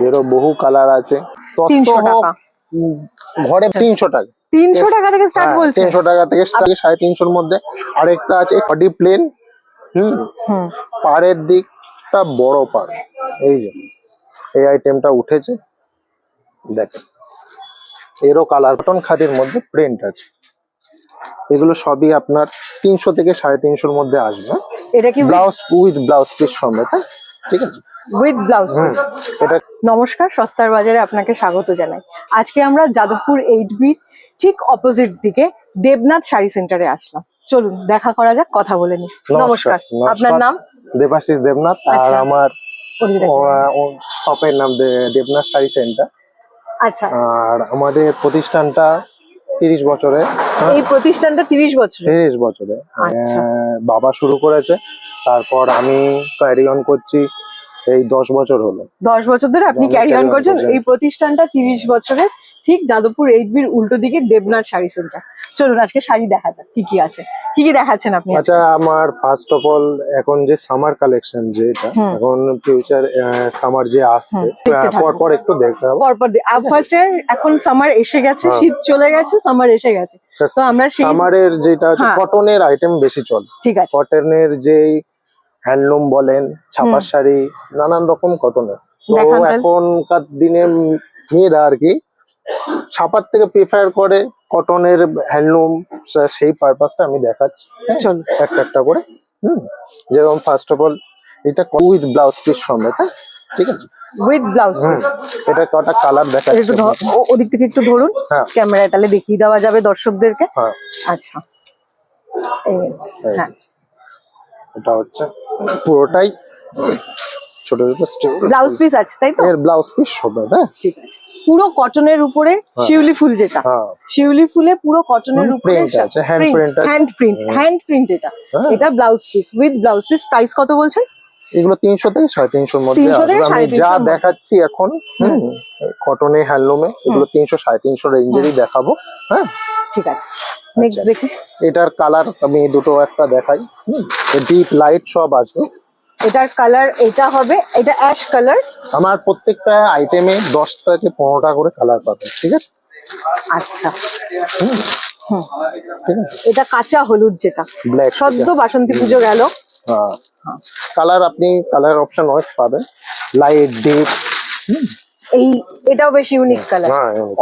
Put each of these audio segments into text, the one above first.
এরও বহু কালার আছে। তিনশো টাকা। উম, ঘরে তিনশো টাকা। তিনশো টাকা থেকে স্টার্ট হ্যাঁ, বলছে তিনশো টাকা থেকে সাড়ে তিনশোর মধ্যে। আরেকটা আছে বডি প্লেন হুম? পাড়ের দিকটা বড় পাড়। এই যে এই আইটেমটা উঠেছে। দেখেন এরও কালার কটন খাদির মধ্যে প্রিন্ট আছে। এগুলো সবই আপনার তিনশো থেকে সাড়ে তিনশোর মধ্যে আসবে। এটা কি ব্লাউজ উইথ ব্লাউজ পিস সমেত হ্যাঁ? ঠিক আছে? উইথ ব্লাউজ এটা নমস্কার সস্তার বাজারে আপনাকে স্বাগত জানাই। আজকে আমরা যাদবপুর এইট বি ঠিক অপোজিট দিকে দেবনাথ শাড়ি সেন্টারে আসলাম। চলুন দেখা করা যাক কথা বলে নি নমস্কার। আপনার নাম? দেবাশিস দেবনাথ আর আচ্ছা। আমার শপের নাম দেবনাথ শাড়ি সেন্টার আচ্ছা। আর আমাদের প্রতিষ্ঠানটা তিরিশ বছরে। হ্যাঁ, এই প্রতিষ্ঠানটা তিরিশ বছর? তিরিশ বছরে। আচ্ছা। বাবা শুরু করেছে তারপর আমি ক্যারি অন করছি। এই দশ বছর হলো। দশ বছর ধরে আপনি ক্যারি অন করছেন। এই প্রতিষ্ঠানটা তিরিশ বছরের ঠিক যাদবপুর এইট বির উল্টো দিকে দেবনাথ শাড়ি সেন্টার চলুন আজকে শাড়ি দেখা যাক কি কি আছে। কি কি দেখাচ্ছেন আপনি আচ্ছা আমার ফার্স্ট অফ অল এখন যে সামার কালেকশন যেটা। এখন ফিউচার সামার যে আসছে হুম, দেখতে আহ, পর পর একটু দেখতে হবে পরপর ফার্স্টে এখন সামার এসে গেছে হ্যাঁ। শীত চলে গেছে সামার এসে গেছে। তো আমরা সামারের যেটা হ্যাঁ। কটনের আইটেম বেশি চলে। ঠিক আছে। কটনের যেই হ্যান্ডলুম বলেন ছাপার শাড়ি নানান রকম কটনের। তো এখনকার দিনে মেয়েরা আর কি ছাপার থেকে প্রিফার করে কটনের হ্যান্ডলুম সেই পারপাসটা আমি দেখাচ্ছি। হ্যাঁ, একটা একটা করে হুম। যেরকম ফার্স্ট অফ অল এটা উইথ ব্লাউজ পিস সমেত হ্যাঁ? ঠিক আছে? উইথ ব্লাউজ এটা কটা কালার দেখাচ্ছি একটু ওদিক থেকে একটু ধরুন। হ্যাঁ। ক্যামেরায় তাহলে দেখিয়ে দেওয়া যাবে দর্শকদেরকে। হ্যাঁ। আচ্ছা। হ্যাঁ। এটা হচ্ছে পুরোটাই ছোট ছোট ব্লাউজ পিস আছে তাই তো? এর ব্লাউজ পিস সব হ্যাঁ ঠিক আছে। পুরো কটনের উপরে হ্যাঁ। শিউলি ফুল যেটা। হ্যাঁ। শিউলি ফুলে পুরো কটনের উপরে hand print hand print. Hand print এটা। এটা blouse piece with blouse piece price কত বলছেন? এগুলো তিনশো থেকে সাড়ে তিনশোর মধ্যে আসবে। আমি যা দেখাচ্ছি এখন হুম। কটনে হ্যান্ডলুমে এগুলো তিনশো সাড়ে তিনশো রেঞ্জেরই দেখাবো হ্যাঁ। ঠিক আছে। নেক্সট আচ্ছা। দেখি। এটার কালার আমি দুটো একটা দেখাই ডিপ লাইট সব আসবে। এটার কালার এটা হবে এটা অ্যাশ কালার আমার প্রত্যেকটা আইটেমে দশটা থেকে পনেরোটা করে কালার পাবেন ঠিক আছে? আচ্ছা। এটা কাঁচা হলুদ যেটা। সদ্য বাসন্তী পুজো গেল। হ্যাঁ। কালার আপনি কালার অপশন অনেক পাবেন। লাইট ডিপ এই এটাও বেশ ইউনিক কালার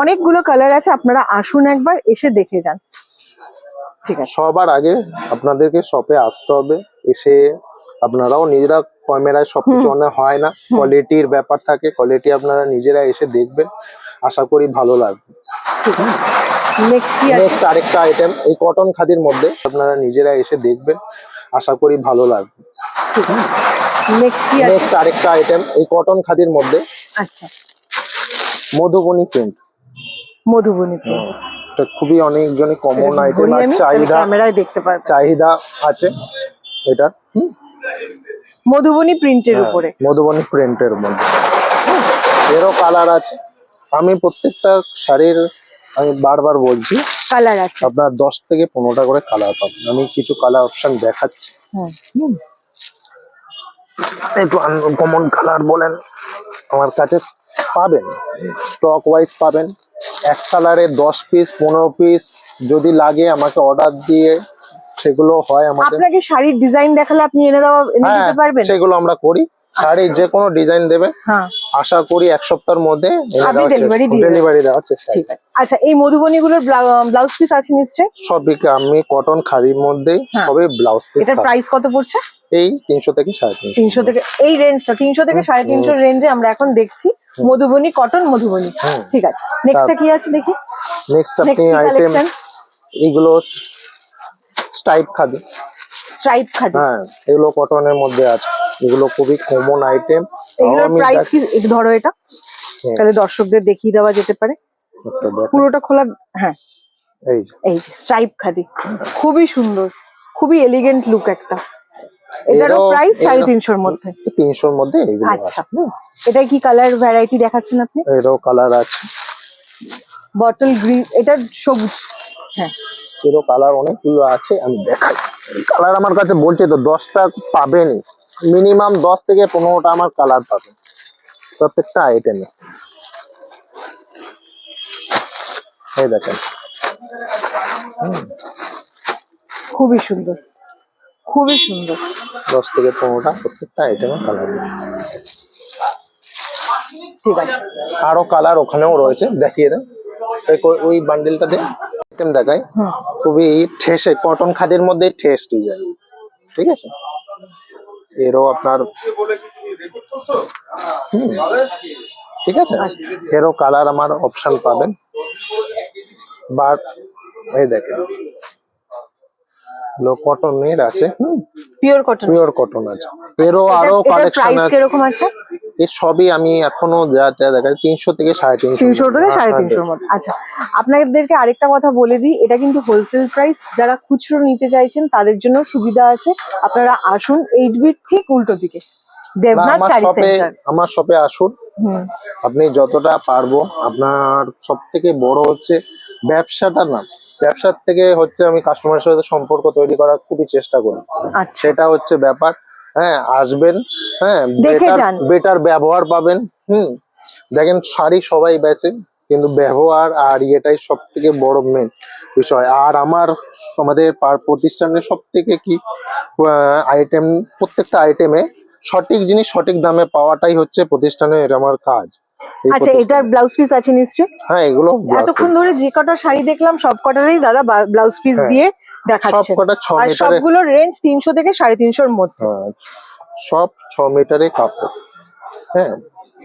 অনেকগুলো কালার আছে আপনারা আসুন একবার এসে দেখে যান। ঠিক আছে। সবার আগে আপনাদেরকে শপে আসতে হবে এসে আপনারাও নিজেরা ক্যামেরায় সবকিছু। অনেক হয় না। কোয়ালিটির ব্যাপার থাকে কোয়ালিটি আপনারা নিজেরা এসে দেখবেন। আশা করি ভালো লাগবে। নেক্সট কি আছে? নেক্সট আরেকটা আইটেম এই কটন খাদির মধ্যে আপনারা নিজেরা এসে দেখবেন। আশা করি ভালো লাগবে। নেক্সট কি আছে? নেক্সট আরেকটা আইটেম এই কটন খাদির মধ্যে। আচ্ছা। Madhubani print Madhubani print। এটা খুবই অনেকজনই কমন আইটেম আর চাহিদা ক্যামেরায় দেখতে পারবেন চাহিদা আছে হুম। মধুবনী প্রিন্টের হ্যাঁ, উপরে। মধুবনী প্রিন্টের মধ্যে। এরও কালার আছে। আমি প্রত্যেকটা শাড়ির আমি বারবার বলছি কালার আছে। আপনার দশ থেকে পনেরোটা করে কালার পাবেন। আমি কিছু কালার অপশন দেখাচ্ছি। হুম। একটু কমন কালার বলেন আমার কাছে পাবেন। স্টক ওয়াইজ পাবেন। এক কালারে দশ পিস পনেরো পিস যদি লাগে আমাকে অর্ডার দিয়ে সেগুলো হয় আমাদের। আপনাকে শাড়ির ডিজাইন দেখালে আপনি এনে দেওয়া এনে হ্যাঁ দিতে পারবেন? সেগুলো আমরা করি। শাড়ির যে কোনো ডিজাইন দেবে। হ্যাঁ। আশা করি এক সপ্তাহের মধ্যে। ডেলিভারি দেওয়ার চেষ্টা ঠিক আছে। আচ্ছা এই মধুবনী গুলোর ব্লাউজ পিস আছে নিশ্চয়ই? সবই আমি কটন খাদির মধ্যেই হ্যাঁ। সবই ব্লাউজ পিস এটার প্রাইস কত পড়ছে? এই তিনশো থেকে সাড়ে তিনশো। তিনশো থেকে এই রেঞ্জটা তিনশো থেকে সাড়ে তিনশোর রেঞ্জে আমরা এখন দেখছি। মধুবনী কটন মধুবনী। ঠিক আছে। নেক্সটটা কি আছে দেখি? নেক্সট আপনি আইটেম এগুলো স্টাইপ খাদি। স্ট্রাইপ খাদি। হ্যাঁ এগুলো কটনের মধ্যে আছে। এগুলো খুবই কমন আইটেম এগুলোর প্রাইস কি ধরো এটা? তাহলে দর্শকদের দেখিয়ে দেওয়া যেতে পারে। পুরোটা খোলা হ্যাঁ। এই যে। এই যে স্ট্রাইপ খাদি। খুবই সুন্দর। খুবই এলিগেন্ট লুক একটা। এটারও প্রাইস সাড়ে তিনশোর মধ্যে। তিনশোর মধ্যে আচ্ছা। এটা কি কালার ভ্যারাইটি দেখাচ্ছেন আপনি? এরও কালার আছে। বটল গ্রিন এটা সবুজ। হ্যাঁ। এরও কালার অনেকগুলো আছে আমি দেখাই কালার আমার কাছে বলছে তো দশটা পাবেনই। মিনিমাম দশ থেকে পনেরোটা আমার কালার পাবে। প্রত্যেকটা আইটেমে এই দেখেন। খুবই সুন্দর। খুবই সুন্দর। দশ থেকে পনেরোটা প্রত্যেকটা আইটেমে কালার ঠিক আছে। আরও কালার ওখানেও রয়েছে। দেখিয়ে দেন। ওই বান্ডেলটা দিয়ে। আইটেম দেখাই। খুবই ঠেসে কটন খাদির মধ্যে ঠেস ডিজাইন ঠিক আছে? এরও আপনার ঠিক আছে? এরও কালার আমার অপশন পাবেন। বাট এই দেখেন। লো কটনের আছে পিওর কটন পিওর কটন আছে। এরও আরও কালেকশন প্রাইস আছে। কীরকম আছে? এর সবই আমি এখনও যা যা দেখা তিনশো থেকে সাড়ে তিনশো তিনশো থেকে সাড়ে তিনশোর মধ্যে আচ্ছা আপনাদেরকে আরেকটা কথা বলে দিই এটা কিন্তু হোলসেল প্রাইস যারা খুচরো নিতে চাইছেন তাদের জন্য সুবিধা আছে। আপনারা আসুন এইট বিট ঠিক উল্টো দিকে। দেবনাথ আমার শাড়ি সেন্টার আমার শপে আসুন। আপনি যতটা পারব আপনার সব থেকে বড় হচ্ছে ব্যবসাটা না। ব্যবসার থেকে হচ্ছে আমি কাস্টমারের সাথে সম্পর্ক তৈরি করার খুবই চেষ্টা করি। আচ্ছা। সেটা হচ্ছে ব্যাপার। হ্যাঁ আসবেন হ্যাঁ বেটার বেটার ব্যবহার পাবেন হুম। দেখেন শাড়ি সবাই বেচে কিন্তু ব্যবহার আর এটাই সব থেকে বড় মেন বিষয়। আর আমার আমাদের পার প্রতিষ্ঠানের সব থেকে কি আইটেম প্রত্যেকটা আইটেমে সঠিক জিনিস সঠিক দামে পাওয়াটাই হচ্ছে প্রতিষ্ঠানের আমার কাজ। আচ্ছা এটার ব্লাউজ পিস আছে নিশ্চয়ই? হ্যাঁ এগুলো এতক্ষণ ধরে যে কটা শাড়ি দেখলাম সব কটারই দাদা ব্লাউজ পিস হ্যাঁ। দিয়ে সব দেখাচ্ছে আর সবগুলোর রেঞ্জ তিনশো থেকে সাড়ে তিনশোর মধ্যে। হ্যাঁ, সব ছ মিটারে কাপড়। হ্যাঁ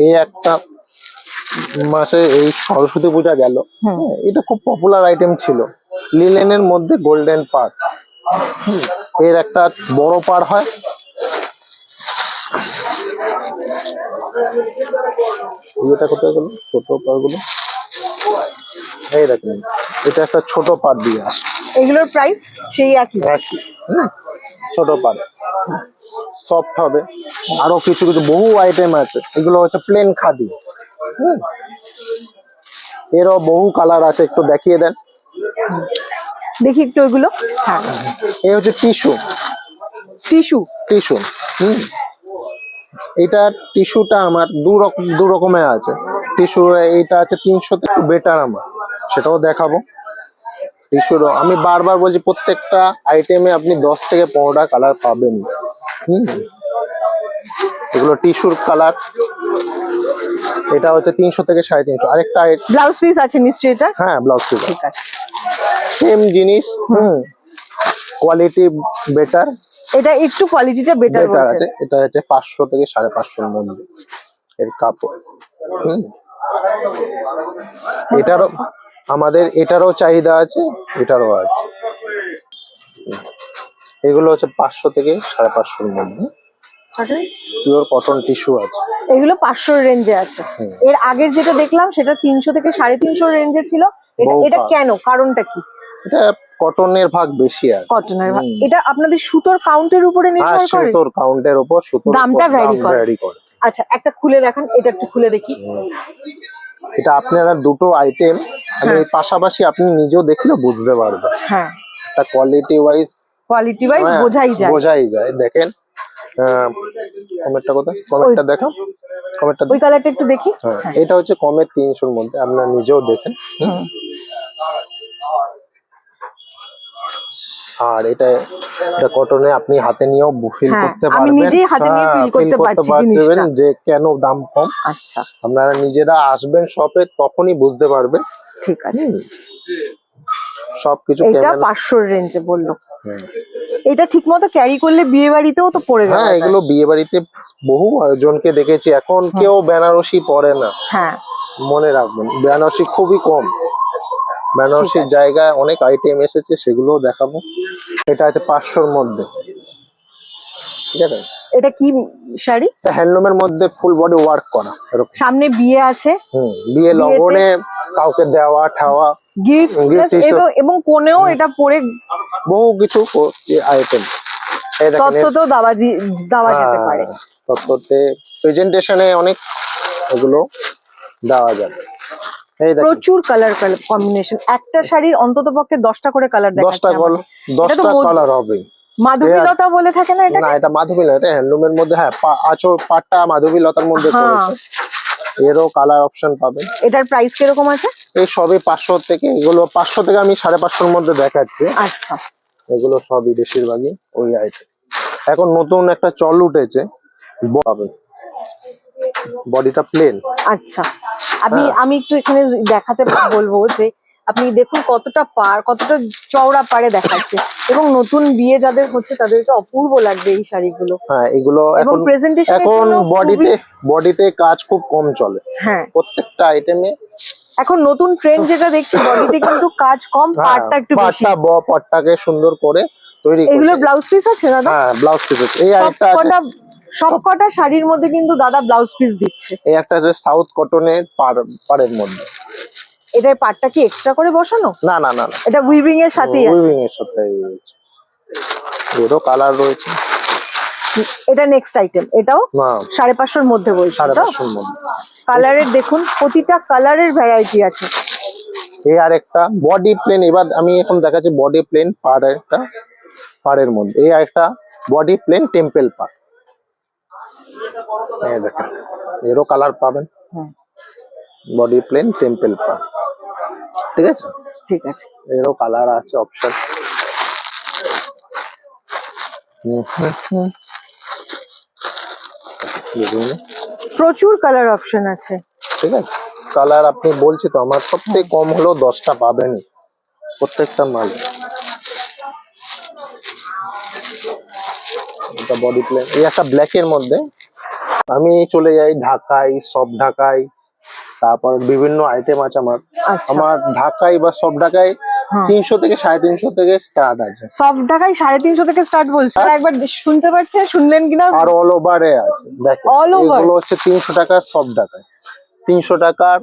এই একটা মাসে এই সরস্বতী পূজা গেল। হ্যাঁ, এটা খুব পপুলার আইটেম ছিল। লিলেনের মধ্যে গোল্ডেন পার এর একটা বড় পার হয়। এটা কোথায় গেল? ছোট পারগুলো এই দেখেন এটা একটা ছোট পার দিয়ে আসে এগুলোর প্রাইস সেই একই। একই ছোট পার সফট হবে। আরও কিছু কিছু বহু আইটেম আছে। এগুলো হচ্ছে প্লেন খাদি। এরও বহু কালার আছে একটু দেখিয়ে দেন। দেখি একটু ওইগুলো হ্যাঁ। এই হচ্ছে টিস্যু টিস্যু টিস্যু হুম। এটা টিস্যুটা আমার দু রকম দু রকমের আছে। টিস্যু এইটা আছে তিনশো থেকে বেটার আমার। সেটাও দেখাবো। টিস্যুর আমি বারবার বলছি প্রত্যেকটা আইটেমে আপনি দশ থেকে পনেরোটা কালার পাবেন। হুম। এগুলো টিস্যুর কালার এটা হচ্ছে তিনশো থেকে সাড়ে তিনশো। আরেকটা ব্লাউজ পিস আছে নিশ্চয়ই এটা? হ্যাঁ ব্লাউজ পিস ঠিক আছে। সেম জিনিস হুম। কোয়ালিটি বেটার এটা একটু কোয়ালিটিটা বেটার বেটার আছে। এটা হচ্ছে পাঁচশো থেকে সাড়ে পাঁচশোর মধ্যে। এর কাপড়। হুম। এটারও আমাদের এটারও চাহিদা আছে এটারও আছে। এগুলো হচ্ছে পাঁচশো থেকে সাড়ে পাঁচশোর মধ্যে। পিওর কটন টিস্যু আছে। এগুলো পাঁচশোর রেঞ্জে আছে। এর আগের যেটা দেখলাম সেটা তিনশো থেকে সাড়ে তিনশোর রেঞ্জে ছিল। এটা এটা কেন? কারণটা কি? এটা কটনের ভাগ বেশি আছে। কটনের হুম। এটা আপনাদের সুতোর কাউন্টের উপরে নির্ভর করে? সুতোর কাউন্টের উপর সুতোর দামটা। ভ্যারি করে। আচ্ছা একটা খুলে দেখান এটা একটু খুলে দেখি। এটা আপনারা দুটো আইটেম আমি হ্যাঁ। পাশাপাশি আপনি নিজেও দেখলে বুঝতে পারবেন। হ্যাঁ। এটা কোয়ালিটি ওয়াইজ কোয়ালিটি ওয়াইজ বোঝাই যায়। হ্যাঁ, বোঝাই যায়। দেখেন কমেরটা কোথায়? কমেরটা দেখো কমেরটা ওই কালারটা একটু দেখি। হ্যাঁ এটা হচ্ছে কমের তিনশোর মধ্যে আপনারা নিজেও দেখেন। আর এটা এটা কটনে আপনি হাতে নিয়েও ফিল হ্যাঁ, করতে আমি পারবেন। নিজেই হাতে নিয়ে হ্যাঁ, feel করতে পারছি জিনিসটা। যে কেন দাম কম। আচ্ছা। আপনারা নিজেরা আসবেন শপে তখনই বুঝতে পারবেন। ঠিক আছে। সবকিছু এটা ক্যামেরা পাঁচশোর রেঞ্জে বলল। এটা ঠিক মতো ক্যারি করলে বিয়ে বাড়িতেও তো পরে যাওয়া হ্যাঁ এগুলো বিয়ে বাড়িতে বহু আয়োজনকে দেখেছি। এখন কেউ বেনারসি পরে না। হ্যাঁ। মনে রাখবেন বেনারসি খুবই কম। বেনারসির জায়গায় অনেক আইটেম এসেছে সেগুলোও দেখাবো। এটা আছে পাঁচশোর মধ্যে। ঠিক আছে? এটা কি শাড়ি? হ্যান্ডলুমের মধ্যে ফুল বডি ওয়ার্ক করা সামনে বিয়ে আছে। হুম বিয়ে লগনে কাউকে দেওয়া ঠাওয়া গিফট এবং কোনেও এটা পরে বহু কিছু আইটেম তত্ত্বতেও দাওয়া দি- যেতে পারে। হ্যাঁ, তত্ত্বতে প্রেজেন্টেশনে অনেক এগুলো দেওয়া যাবে। প্রচুর কালার কম্বিনেশন একটা শাড়ির অন্তত পক্ষে দশটা করে কালার দশটা দশটা কালার হবে। মাধবীলতা বলে থাকে না এটা না এটা মাধবী না এটা হ্যান্ডলুমের মধ্যে হ্যাঁ পাটটা মধ্যে হ্যাঁ। করেছে এরও কালার অপশন পাবেন এটার প্রাইস কীরকম আছে? এই সবই পাঁচশো থেকে এগুলো পাঁচশো থেকে আমি সাড়ে পাঁচশোর মধ্যে দেখাচ্ছি। আচ্ছা। এগুলো সবই বেশিরভাগই ওই আইটেম এখন নতুন একটা চল উঠেছে পাবেন বডিটা প্লেন আচ্ছা। আমি হ্যাঁ। আমি একটু এখানে দেখাতে বলব যে আপনি দেখুন কতটা পার কতটা চওড়া পারে দেখাচ্ছে। এবং নতুন বিয়ে যাদের হচ্ছে তাদেরকে অপূর্ব লাগবে এই শাড়িগুলো। হ্যাঁ এগুলো এখন প্রেজেন্টেশন এখন বডিতে বডিতে কাজ খুব কম চলে। হ্যাঁ। প্রত্যেকটা আইটেমে এখন নতুন ট্রেন্ড যেটা দেখছি বডিতে কিন্তু কাজ কম পারটা একটু বেশি। পাটটা ব পাটটাকে সুন্দর করে তৈরি এগুলো ব্লাউজ পিস আছে দাদা? হ্যাঁ ব্লাউজ পিস এই সব আরেকটা আছে কটা সব কটা শাড়ির মধ্যে কিন্তু দাদা ব্লাউজ পিস দিচ্ছে। এই একটা আছে সাউথ কটনের পার পারের মধ্যে। এটার পাটটা কি এক্সট্রা করে বসানো? না না না না। এটা উইভিং এর সাথেই আছে। উইভিং এর সাথে এই রয়েছে। এরও কালার রয়েছে। এটা নেক্সট আইটেম এটাও সাড়ে পাঁচশোর মধ্যে বলছি কালারের দেখুন প্রতিটা কালারের ভ্যারাইটি আছে। এই আর একটা বডি প্লেন এবার আমি এখন দেখাচ্ছি বডি প্লেন পার একটা পাড়ের মধ্যে। এই আর একটা বডি প্লেন টেম্পল পার এই দেখেন এরও কালার পাবেন। বডি প্লেন টেম্পল পার ঠিক আছে? ঠিক আছে। এরও কালার আছে অপশন প্রচুর কালার অপশন আছে। ঠিক আছে? কালার আপনি বলছি তো আমার সব থেকে কম হলেও দশটা পাবেন। প্রত্যেকটা মাল। এটা বডি প্লেন এই একটা ব্ল্যাক এর মধ্যে আমি চলে যাই ঢাকায় সব ঢাকায়। তারপর বিভিন্ন আইটেম আছে আমার। আচ্ছা। আমার ঢাকায় বা সব ঢাকাই হ্যাঁ। তিনশো থেকে সাড়ে তিনশো থেকে স্টার্ট আছে। সব ঢাকায় সাড়ে তিনশো থেকে স্টার্ট বলছে? একবার শুনতে পাচ্ছেন শুনলেন কিনা? আর অল ওভারে আছে। দেখো? হচ্ছে তিনশো টাকার সব ঢাকায়। তিনশো টাকার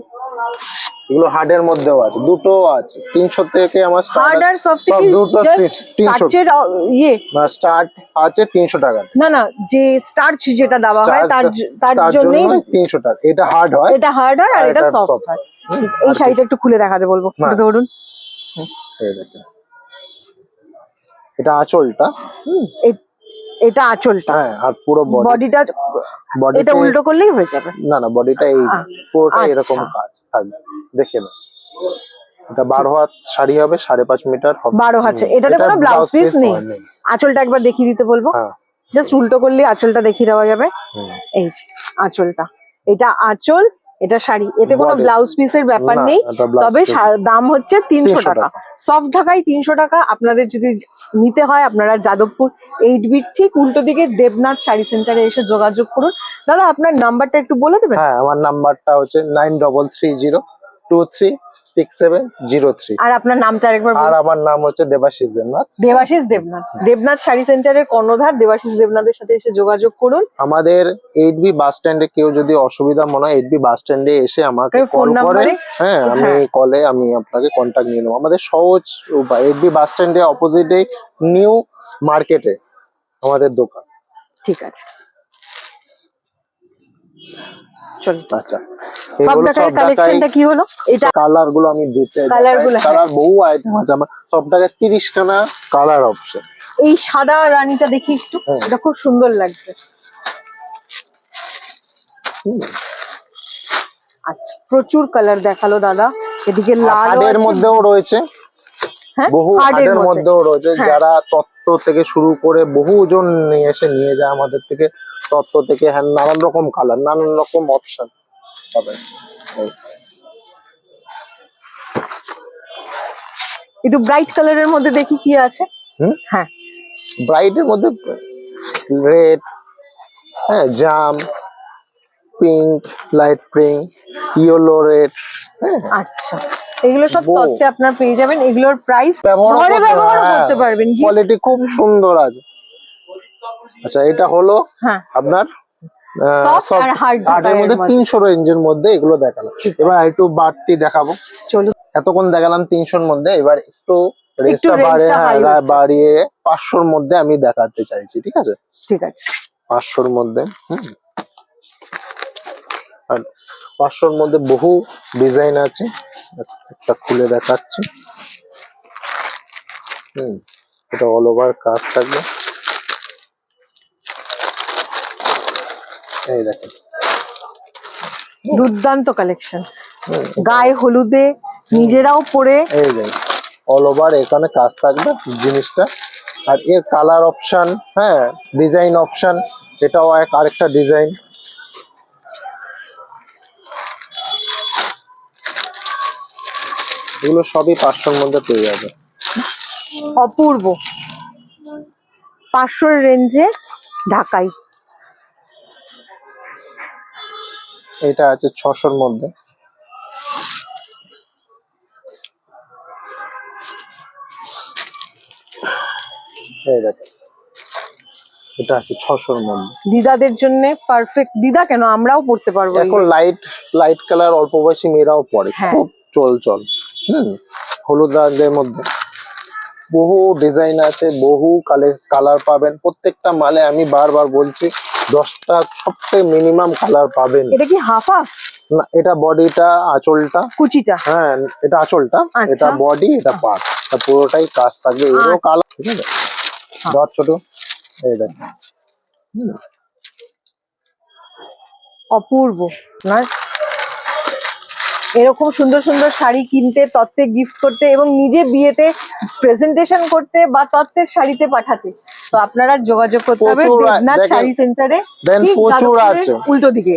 এগুলো হার্ডের মধ্যেও আছে দুটো আছে। তিনশো থেকে আমার হার্ড আর সফট কি দুটো জাস্ট তিনশো। স্টার্চের ইয়ে। স্টার্ট আছে তিনশো টাকা। না না যে স্টার্চ যেটা দেওয়া হয় তার তার জন্য তিনশো টাকা। এটা হার্ড হয়। এটা হার্ড হয় আর এটা সফট হয়। এই শাড়িটা একটু খুলে দেখাতে বলব একটু ধরুন। এটা আঁচলটা। হুম, এটা আঁচলটা। হ্যাঁ আর পুরো বডি বডিটা বডি এটা উল্টো করলেই হয়ে যাবে। না না বডিটা এই যে, পুরোটা আচ্ছা। এরকম কাজ থাকবে। দেখে না এটা বারো হাত শাড়ি হবে সাড়ে পাঁচ মিটার হবে। বারো হাতে এটাতে কোনো ব্লাউজ পিস নেই। হয় আঁচলটা একবার দেখিয়ে দিতে বলব। হ্যাঁ। জাস্ট উল্টো করলে আঁচলটা দেখিয়ে দেওয়া যাবে। এই যে আঁচলটা। এটা আঁচল এটা শাড়ি। এতে কোনো ব্লাউজ পিসের ব্যাপার নেই। তবে দাম হচ্ছে তিনশো টাকা। টাকা। সফট ঢাকায় তিনশো টাকা। আপনাদের যদি নিতে হয় আপনারা যাদবপুর এইট বিট ঠিক উল্টো দিকে দেবনাথ শাড়ি সেন্টারে এসে যোগাযোগ করুন। দাদা আপনার নাম্বারটা একটু বলে দেবেন? হ্যাঁ আমার নাম্বারটা হচ্ছে nine double three zero two three six seven zero three আর আপনার নামটা আরেকবার আর আমার নাম হচ্ছে দেবাশিস দেবনাথ। দেবাশিস দেবনাথ। দেবনাথ শাড়ি সেন্টারের কর্ণধার দেবাশিস দেবনাথের সাথে এসে যোগাযোগ করুন। আমাদের এইট বি বাস স্ট্যান্ডে কেউ যদি অসুবিধা মনে হয় এইট বি বাস স্ট্যান্ডে এসে আমাকে করে। হ্যাঁ আমি হ্যাঁ। কলে আমি আপনাকে কন্ট্যাক্ট নিয়ে নেব। আমাদের সহজ উপায় এইট বি বাস স্ট্যান্ডে অপোজিটে নিউ মার্কেটে আমাদের দোকান। ঠিক আছে। আচ্ছা। কালেকশনটা কি হলো? এটা কালারগুলো আমি দিতে Colour গুলো। কালার বহু আইটেম আছে আমার। সব টাকায় খানা কালার অপশন এই সাদা রানীটা দেখি একটু। হ্যাঁ। এটা খুব সুন্দর লাগছে। আচ্ছা প্রচুর কালার দেখাল দাদা। এদিকে লাল এর মধ্যেও রয়েছে। হ্যাঁ বহু হার্ডের মধ্যেও রয়েছে। হ্যাঁ। যারা তত্ত্ব থেকে শুরু করে বহু ওজন নিয়ে এসে নিয়ে যায় আমাদের থেকে। তত্ত্ব থেকে হ্যাঁ নানান রকম কালার নানান রকম অপশন পাবেন একটু ব্রাইট কালারের মধ্যে দেখি কি আছে? হ্যাঁ। ব্রাইটের মধ্যে রেড হ্যাঁ জাম pink light pink yellow red হ্যাঁ। আচ্ছা। এগুলো সব। তত্ত্বে আপনার পেয়ে যাবেন। এগুলোর প্রাইস ব্যবহার ঘরে ব্যবহার করতে পারবেন। কোয়ালিটি খুব সুন্দর আছে। আচ্ছা এটা হলো হ্যাঁ। আপনার মধ্যে মধ্যে। তিনশো রেঞ্জের মধ্যে এগুলো দেখালাম। এবার একটু বাড়তি দেখাবো। এতক্ষণ দেখালাম তিনশোর মধ্যে এবার একটু রেঞ্জটা। বাড়িয়ে পাঁচশোর মধ্যে আমি দেখাতে চাইছি ঠিক আছে? ঠিক আছে। পাঁচশোর মধ্যে হুম। আর পাঁচশোর মধ্যে বহু ডিজাইন আছে। একটা খুলে দেখাচ্ছি। হুম এটা অল ওভার কাজ থাকবে। এই দেখেন। দুর্দান্ত কালেকশন গায়ে হলুদে নিজেরাও পরে এই যে অল ওভার এখানে কাজ থাকবে জিনিসটা। আর এর কালার অপশন হ্যাঁ ডিজাইন অপশন এটাও এক আরেকটা ডিজাইন এগুলো সবই পাঁচশোর মধ্যে পেয়ে যাবে। অপূর্ব। পাঁচশোর রেঞ্জে ঢাকাই। এটা আছে ছশোর মধ্যে। এই এটা আছে ছশোর মধ্যে। দিদাদের জন্য পারফেক্ট দিদা কেন? আমরাও পড়তে পারব। এখন লাইট লাইট কালার অল্প বয়সী মেয়েরাও পরে হ্যাঁ। খুব চল চল। হুম হলুদ রঙের মধ্যে। বহু ডিজাইন আছে বহু কালার পাবেন। প্রত্যেকটা মালে আমি বারবার বলছি দশটা সবথেকে মিনিমাম কালার পাবেন। এটা কি হাফ হাফ না এটা বডিটা আঁচলটা। কুচিটা? হ্যাঁ এটা আঁচলটা। আচ্ছা। এটা বডি এটা পাট পুরোটাই কাজ থাকবে। এরও আচ্ছা। কালার ঠিক আছে? ডট ছোট। এই দেখ। অপূর্ব। না এরকম সুন্দর সুন্দর শাড়ি কিনতে তত্ত্বে গিফট করতে এবং নিজে বিয়েতে প্রেজেন্টেশন করতে বা তত্ত্বের শাড়িতে পাঠাতে। তো আপনারা যোগাযোগ করতে হবে দেবনাথ শাড়ি সেন্টারে উল্টো দিকে।